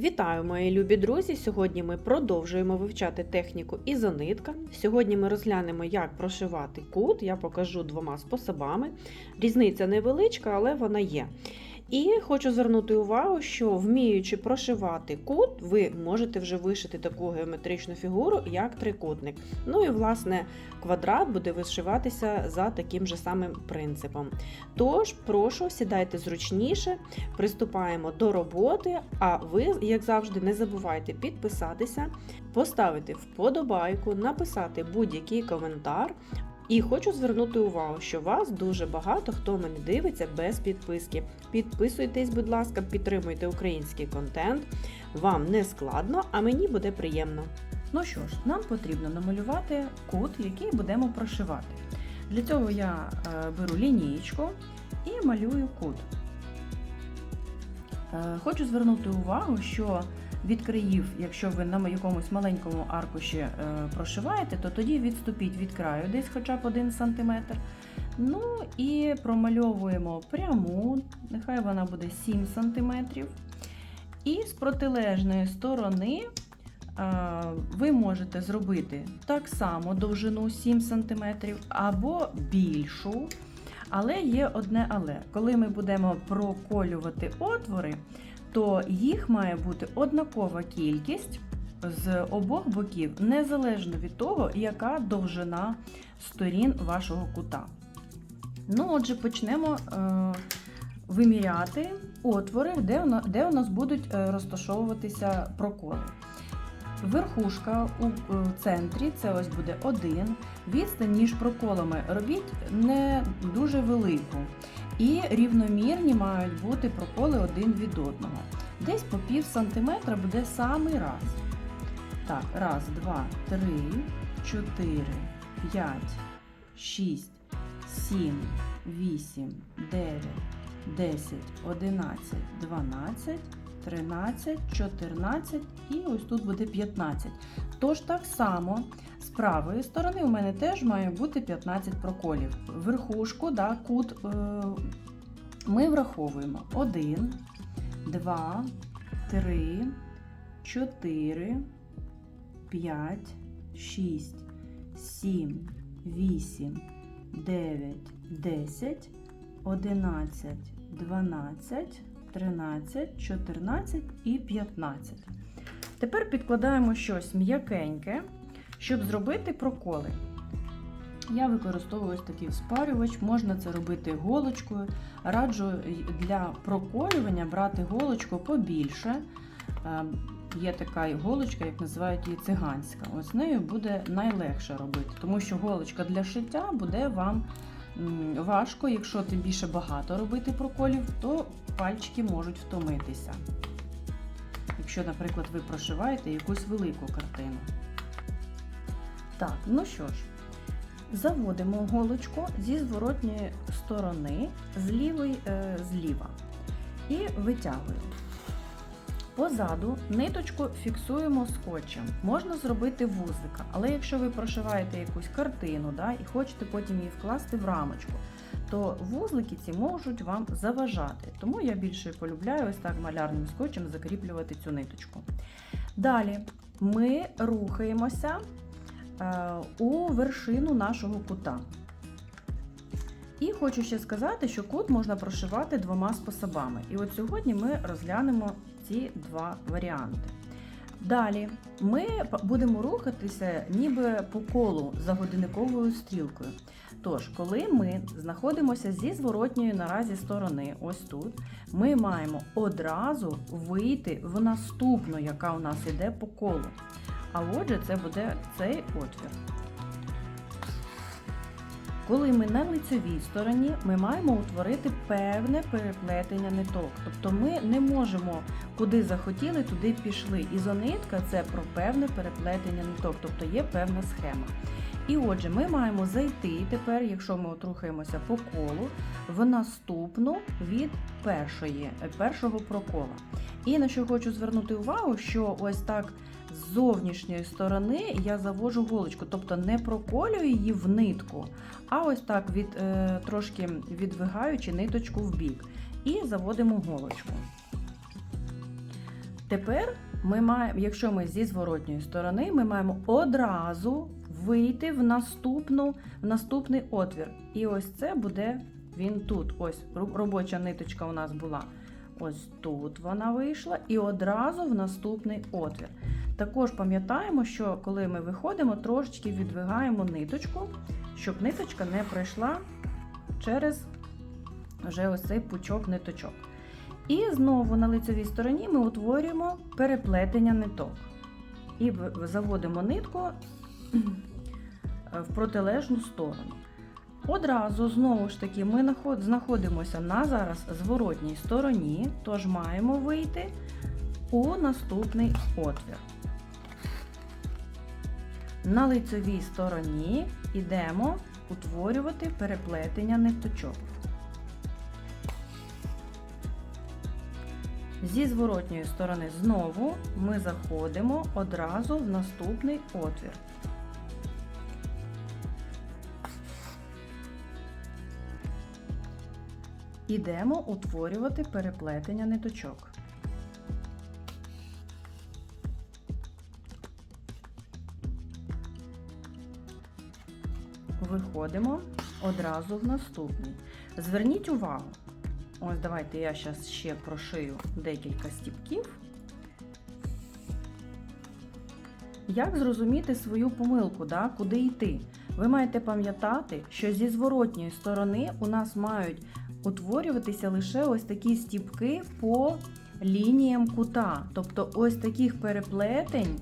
Вітаю, мої любі друзі! Сьогодні ми продовжуємо вивчати техніку ізонитка. Сьогодні ми розглянемо, як прошивати кут. Я покажу двома способами. Різниця невеличка, але вона є. І хочу звернути увагу, що вміючи прошивати кут, ви можете вже вишити таку геометричну фігуру, як трикутник. Ну і власне квадрат буде вишиватися за таким же самим принципом. Тож, прошу, сідайте зручніше, приступаємо до роботи. А ви, як завжди, не забувайте підписатися, поставити вподобайку, написати будь-який коментар. І хочу звернути увагу, що вас дуже багато хто мене дивиться без підписки. Підписуйтесь, будь ласка, підтримуйте український контент. Вам не складно, а мені буде приємно. Ну що ж, нам потрібно намалювати кут, який будемо прошивати. Для цього я е, беру лінієчку і малюю кут. Е, Хочу звернути увагу, що від країв, якщо ви на якомусь маленькому аркуші е, прошиваєте, то тоді відступіть від краю десь хоча б 1 см. Ну і промальовуємо пряму, нехай вона буде 7 см. І з протилежної сторони а, ви можете зробити так само довжину 7 см або більшу. Але є одне але. Коли ми будемо проколювати отвори, то їх має бути однакова кількість з обох боків, незалежно від того, яка довжина сторін вашого кута. Ну, отже, почнемо е, виміряти отвори, де у, на- де у нас будуть е, розташовуватися проколи. Верхушка у е, центрі це ось буде один. Відстань між проколами робіть не дуже велику. І рівномірні мають бути проколи один від одного. Десь по пів сантиметра буде самий раз. Так, раз, два, три, чотири, п'ять, шість, сім, вісім, дев'ять, десять, одинадцять, дванадцять. 13, 14 і ось тут буде 15. Тож так само з правої сторони у мене теж має бути 15 проколів. Верхушку, да, кут е, ми враховуємо 1, 2, 3, 4, 5, 6, 7, 8, 9, 10, 11, 12, 13, 14 і 15. Тепер підкладаємо щось м'якеньке, щоб зробити проколи. Я використовую ось такий спарювач, можна це робити голочкою. Раджу для проколювання брати голочку побільше. Е, Є така іголочка, як називають її циганська. Ось нею буде найлегше робити, тому що голочка для шиття буде вам важко, якщо тим більше багато робити проколів, то пальчики можуть втомитися. Якщо, наприклад, ви прошиваєте якусь велику картину. Так, ну що ж, заводимо голочку зі зворотньої сторони, з лівої е, зліва. І витягуємо. Позаду ниточку фіксуємо скотчем. Можна зробити вузлика, але якщо ви прошиваєте якусь картину да, і хочете потім її вкласти в рамочку, то вузлики ці можуть вам заважати. Тому я більше полюбляю ось так малярним скотчем закріплювати цю ниточку. Далі ми рухаємося е, у вершину нашого кута. І хочу ще сказати, що кут можна прошивати двома способами. І от сьогодні ми розглянемо ці два варіанти. Далі ми будемо рухатися ніби по колу за годинниковою стрілкою. Тож, коли ми знаходимося зі зворотньої наразі сторони, ось тут, ми маємо одразу вийти в наступну, яка у нас іде по колу. А отже, це буде цей отвір. Коли ми на лицевій стороні, ми маємо утворити певне переплетення ниток. Тобто ми не можемо куди захотіли, туди пішли. Ізонитка це про певне переплетення ниток, тобто є певна схема. І отже, ми маємо зайти тепер, якщо ми от рухаємося по колу, в наступну від першої, першого прокола. І на що хочу звернути увагу, що ось так з зовнішньої сторони я завожу голочку, тобто не проколюю її в нитку, а ось так від, е, трошки відвигаючи ниточку в бік. І заводимо голочку. Тепер ми маємо, якщо ми зі зворотньої сторони, ми маємо одразу вийти в наступну, в наступний отвір. І ось це буде він тут. Ось робоча ниточка у нас була. Ось тут вона вийшла, і одразу в наступний отвір. Також пам'ятаємо, що коли ми виходимо, трошечки відвигаємо ниточку, щоб ниточка не пройшла через вже ось цей пучок ниточок. І знову на лицевій стороні ми утворюємо переплетення ниток. І заводимо нитку в протилежну сторону. Одразу, знову ж таки, ми знаходимося на зараз зворотній стороні, тож маємо вийти у наступний отвір. На лицевій стороні йдемо утворювати переплетення ниточок. Зі зворотньої сторони знову ми заходимо одразу в наступний отвір. Ідемо утворювати переплетення ниточок. Виходимо одразу в наступний. Зверніть увагу, ось давайте я зараз ще прошию декілька стіпків. Як зрозуміти свою помилку, да? куди йти? Ви маєте пам'ятати, що зі зворотньої сторони у нас мають утворюватися лише ось такі стіпки по лініям кута. Тобто ось таких переплетень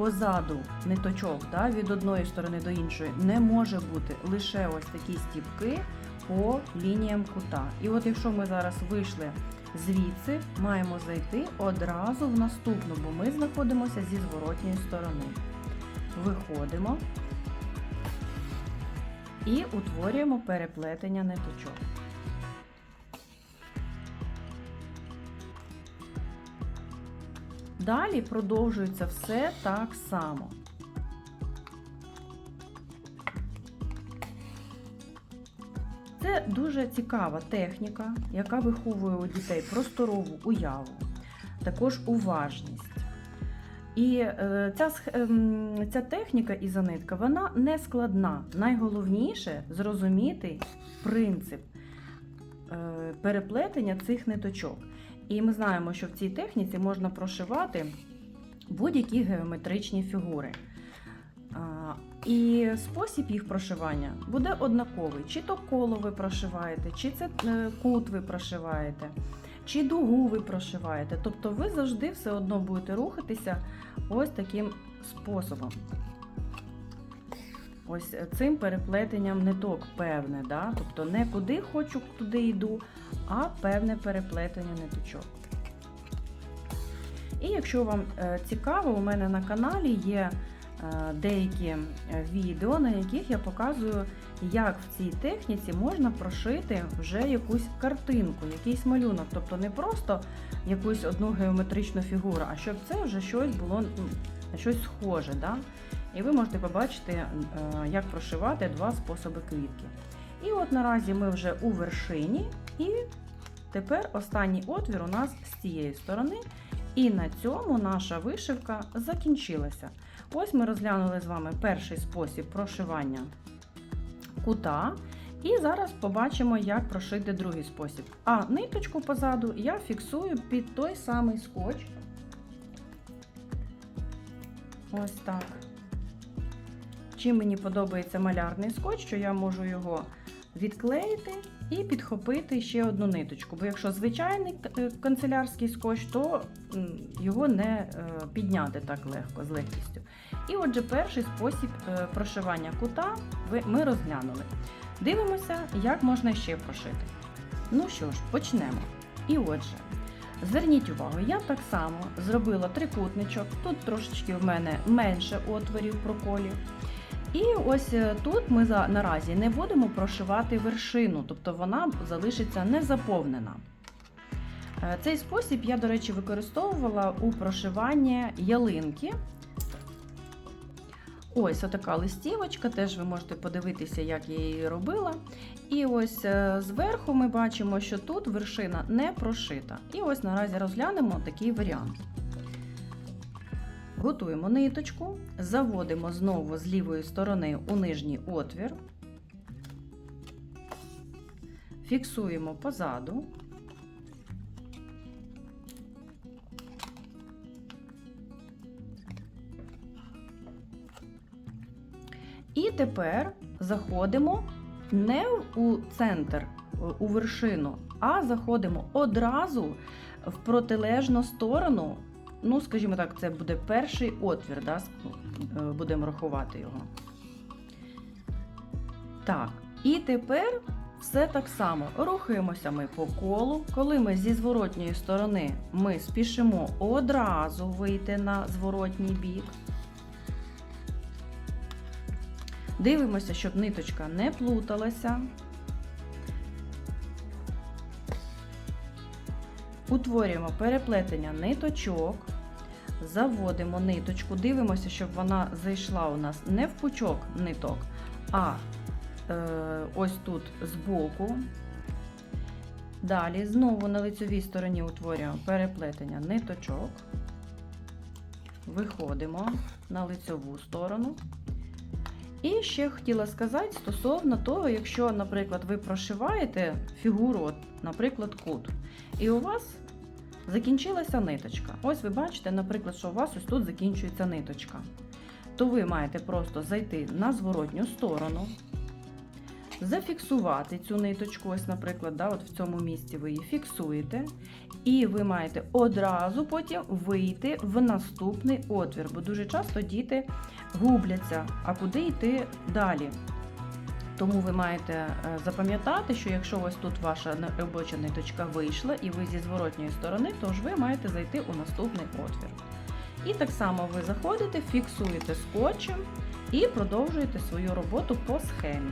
позаду ниточок да, від одної сторони до іншої не може бути лише ось такі стіпки по лініям кута. І от якщо ми зараз вийшли звідси, маємо зайти одразу в наступну, бо ми знаходимося зі зворотньої сторони. Виходимо і утворюємо переплетення ниточок. Далі продовжується все так само. Це дуже цікава техніка, яка виховує у дітей просторову уяву, також уважність. І е, ця, ем, ця техніка і занитка вона не складна. Найголовніше зрозуміти принцип е, переплетення цих ниточок. І ми знаємо, що в цій техніці можна прошивати будь-які геометричні фігури. І спосіб їх прошивання буде однаковий. Чи то коло ви прошиваєте, чи це е, кут ви прошиваєте, чи дугу ви прошиваєте. Тобто ви завжди все одно будете рухатися ось таким способом. Ось цим переплетенням ниток певне, да? тобто не куди хочу, туди йду, а певне переплетення ниточок. І якщо вам е, цікаво, у мене на каналі є е, деякі е, відео, на яких я показую, як в цій техніці можна прошити вже якусь картинку, якийсь малюнок. Тобто не просто якусь одну геометричну фігуру, а щоб це вже щось було на щось схоже. Да? І ви можете побачити, як прошивати два способи квітки. І от наразі ми вже у вершині, і тепер останній отвір у нас з цієї сторони. І на цьому наша вишивка закінчилася. Ось ми розглянули з вами перший спосіб прошивання кута. І зараз побачимо, як прошити другий спосіб. А ниточку позаду я фіксую під той самий скотч. Ось так. Чим мені подобається малярний скотч, що я можу його відклеїти і підхопити ще одну ниточку. Бо якщо звичайний е, канцелярський скотч, то його не е, підняти так легко, з легкістю. І отже, перший спосіб е, прошивання кута ми розглянули. Дивимося, як можна ще прошити. Ну що ж, почнемо. І отже, зверніть увагу, я так само зробила трикутничок. Тут трошечки в мене менше отворів проколів. І ось е, тут ми наразі не будемо прошивати вершину, тобто вона залишиться незаповнена. Е, Цей спосіб я, до речі, використовувала у прошиванні ялинки. Ось отака листівочка, теж ви можете подивитися, як я її робила. І ось е, зверху ми бачимо, що тут вершина не прошита. І ось наразі розглянемо такий варіант. Готуємо ниточку, заводимо знову з лівої сторони у нижній отвір, фіксуємо позаду. І тепер заходимо не у центр, у вершину, а заходимо одразу в протилежну сторону. Ну, скажімо так, це буде перший отвір, да? е, будемо рахувати його. Так, і тепер все так само. Рухаємося ми по колу. Коли ми зі зворотньої сторони ми спішимо одразу вийти на зворотній бік. Дивимося, щоб ниточка не плуталася. Утворюємо переплетення ниточок, заводимо ниточку, дивимося, щоб вона зайшла у нас не в пучок ниток, а е, ось тут збоку. Далі знову на лицевій стороні утворюємо переплетення ниточок, виходимо на лицеву сторону. І ще хотіла сказати стосовно того, якщо, наприклад, ви прошиваєте фігуру, наприклад, кут, і у вас закінчилася ниточка. Ось ви бачите, наприклад, що у вас ось тут закінчується ниточка. То ви маєте просто зайти на зворотню сторону, зафіксувати цю ниточку, ось, наприклад, да, от в цьому місці ви її фіксуєте, і ви маєте одразу потім вийти в наступний отвір, бо дуже часто діти губляться, а куди йти далі. Тому ви маєте е, запам'ятати, що якщо ось тут ваша робоча ниточка вийшла і ви зі зворотньої сторони, то ж ви маєте зайти у наступний отвір. І так само ви заходите, фіксуєте скотчем і продовжуєте свою роботу по схемі.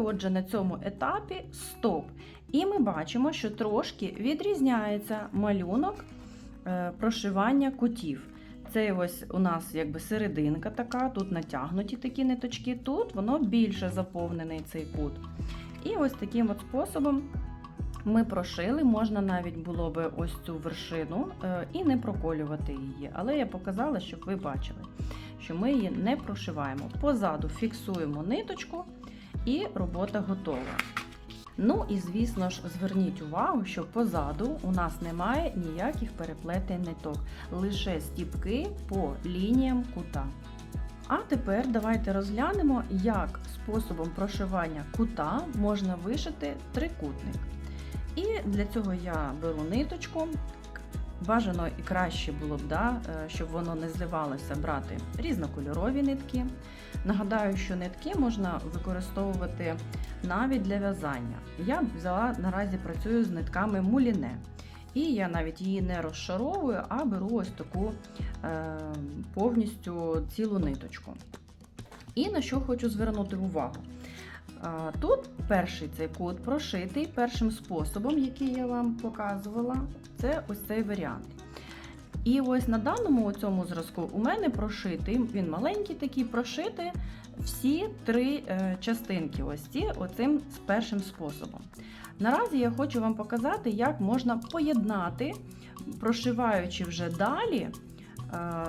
Отже, на цьому етапі стоп. І ми бачимо, що трошки відрізняється малюнок е, прошивання кутів. Це ось у нас якби серединка така, тут натягнуті такі ниточки, тут воно більше заповнений цей кут. І ось таким от способом ми прошили, можна навіть було би ось цю вершину е, і не проколювати її. Але я показала, щоб ви бачили, що ми її не прошиваємо. Позаду фіксуємо ниточку і робота готова. Ну і звісно ж, зверніть увагу, що позаду у нас немає ніяких переплетень ниток, лише стіпки по лініям кута. А тепер давайте розглянемо, як способом прошивання кута можна вишити трикутник. І для цього я беру ниточку. Бажано і краще було б, да, е, щоб воно не зливалося, брати різнокольорові нитки. Нагадаю, що нитки можна використовувати навіть для в'язання. Я взяла наразі працюю з нитками муліне. І я навіть її не розшаровую, а беру ось таку е, повністю цілу ниточку. І на що хочу звернути увагу. А, Тут перший цей кут прошитий першим способом, який я вам показувала, це ось цей варіант. І ось на даному цьому зразку у мене прошитий, він маленький такий, прошити всі три е, частинки, ось ці оцим першим способом. Наразі я хочу вам показати, як можна поєднати, прошиваючи вже далі е,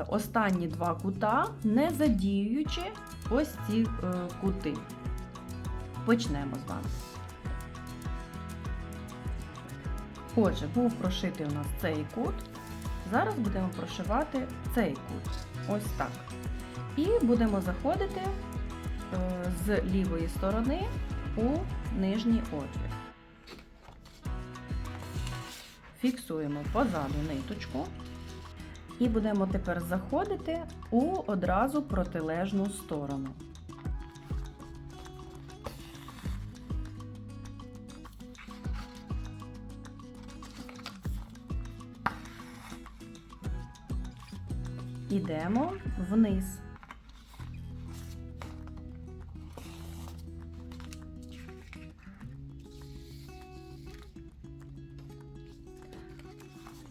останні два кута, не задіюючи ось ці е, кути. Почнемо з вами. Отже, був прошитий у нас цей кут. Зараз будемо прошивати цей кут. Ось так. І будемо заходити е, з лівої сторони у нижній отвір. Фіксуємо позаду ниточку. І будемо тепер заходити у одразу протилежну сторону. Ідемо вниз.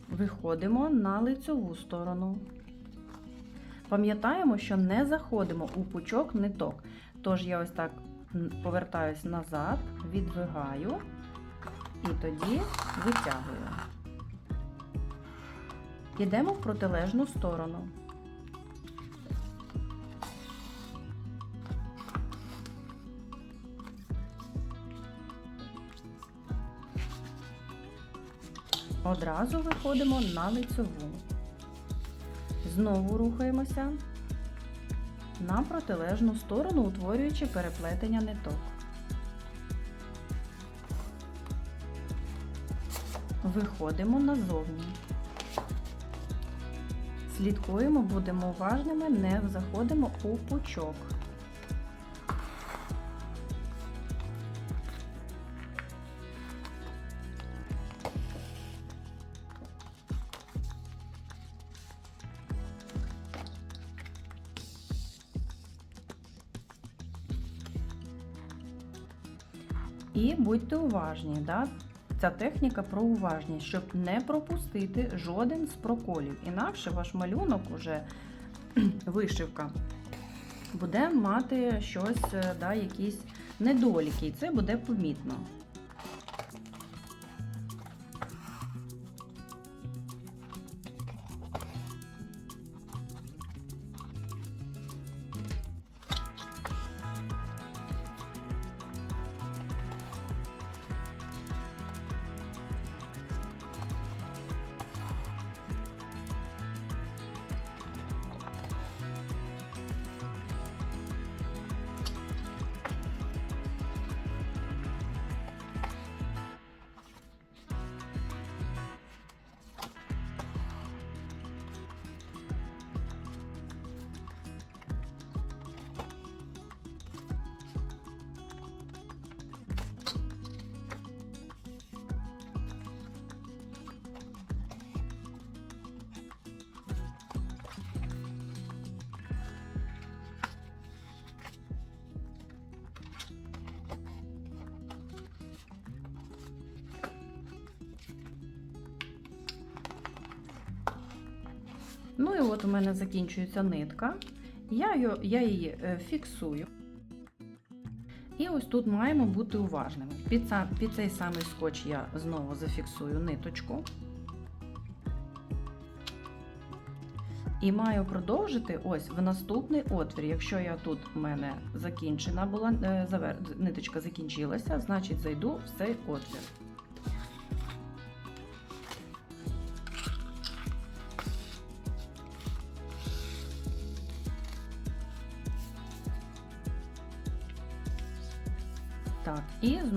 Виходимо на лицьову сторону. Пам'ятаємо, що не заходимо у пучок ниток. Тож я ось так повертаюсь назад, відвигаю і тоді витягую. Йдемо в протилежну сторону. Одразу виходимо на лицьову. Знову рухаємося на протилежну сторону, утворюючи переплетення ниток. Виходимо назовні. Слідкуємо, будемо уважними, не заходимо у пучок. Будьте уважні, да? ця техніка про уважність, щоб не пропустити жоден з проколів. Інакше ваш малюнок уже вишивка буде мати щось, е, да, якісь недоліки, і це буде помітно. Ну от у мене закінчується нитка. Я, я її е, фіксую. І ось тут маємо бути уважними. Під, са- під цей самий скотч я знову зафіксую ниточку. І маю продовжити ось в наступний отвір. Якщо я тут в мене закінчена була, е, завер... ниточка закінчилася, значить зайду в цей отвір.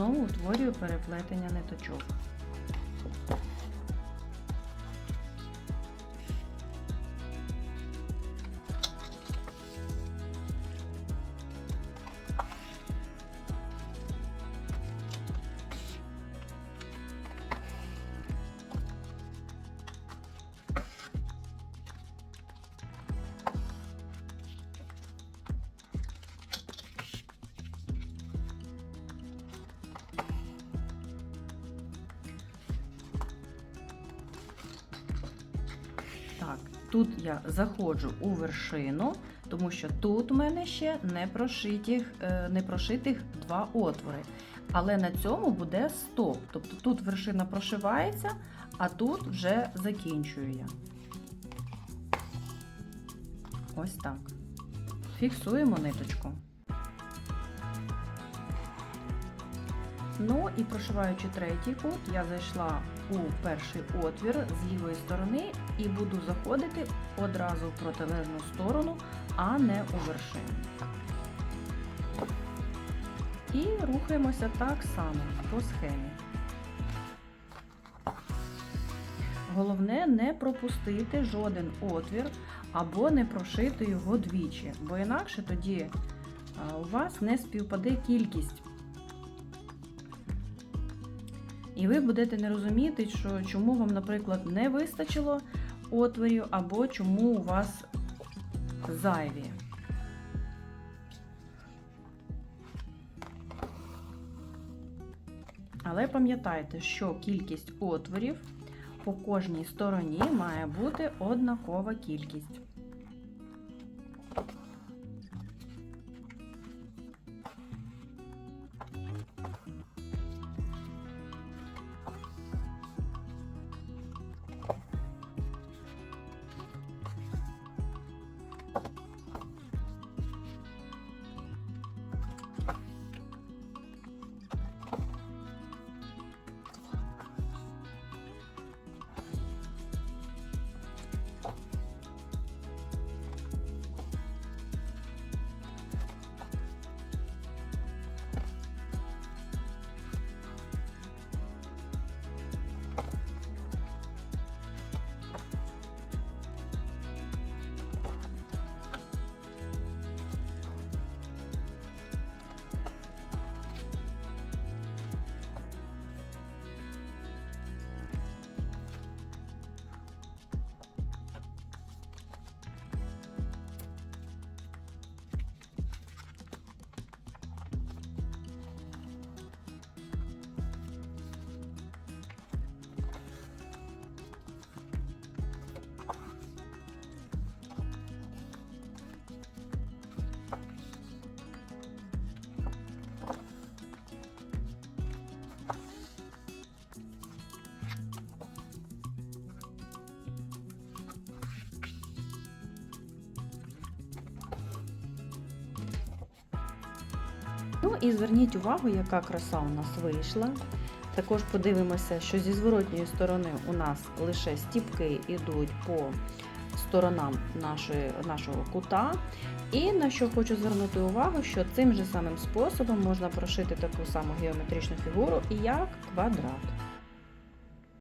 Знову утворюю переплетення ниточок. Тут я заходжу у вершину, тому що тут у мене ще не прошитих, е, не прошитих два отвори. Але на цьому буде стоп. Тобто тут вершина прошивається, а тут вже закінчую я. Ось так. Фіксуємо ниточку. Ну і прошиваючи третій кут, я зайшла у перший отвір з лівої сторони і буду заходити одразу в протилежну сторону, а не у вершину. І рухаємося так само по схемі. Головне не пропустити жоден отвір або не прошити його двічі, бо інакше тоді у вас не співпаде кількість. І ви будете не розуміти, що чому вам, наприклад, не вистачило отворів, або чому у вас зайві. Але пам'ятайте, що кількість отворів по кожній стороні має бути однакова кількість. І зверніть увагу, яка краса у нас вийшла. Також подивимося, що зі зворотньої сторони у нас лише стіпки йдуть по сторонам нашої, нашого кута. І на що хочу звернути увагу, що цим же самим способом можна прошити таку саму геометричну фігуру, як квадрат.